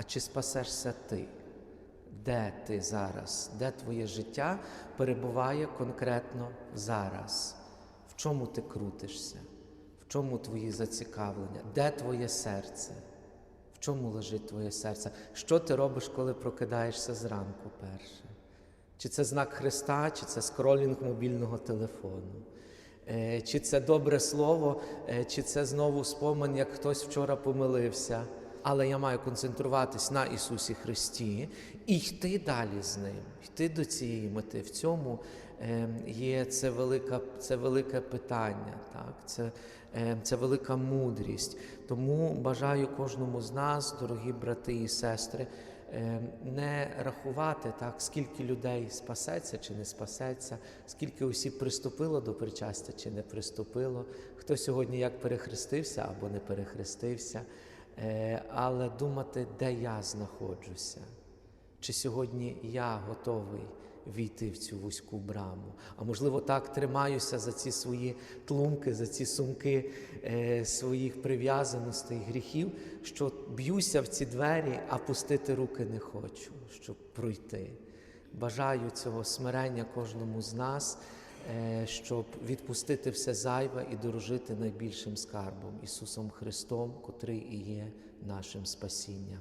а чи спасешся ти? Де ти зараз? Де твоє життя перебуває конкретно зараз? В чому ти крутишся? В чому твої зацікавлення? Де твоє серце? В чому лежить твоє серце? Що ти робиш, коли прокидаєшся зранку перше? Чи це знак Христа, чи це скролінг мобільного телефону? Е, Чи це добре слово, е, чи це знову спомин, як хтось вчора помилився. Але я маю концентруватись на Ісусі Христі і йти далі з Ним, йти до цієї мети. В цьому е, є це, велика, це велике питання, так? це, е, це велика мудрість. Тому бажаю кожному з нас, дорогі брати і сестри, е, не рахувати так, скільки людей спасеться чи не спасеться, скільки осіб приступило до причастя чи не приступило, хто сьогодні як перехрестився або не перехрестився, але думати, де я знаходжуся. Чи сьогодні я готовий війти в цю вузьку браму? А можливо, так тримаюся за ці свої тлумки, за ці сумки е, своїх прив'язаностей, гріхів, що б'юся в ці двері, а пустити руки не хочу, щоб пройти. Бажаю цього смирення кожному з нас, е, щоб відпустити все зайве і дорожити найбільшим скарбом Ісусом Христом, котрий і є нашим спасінням.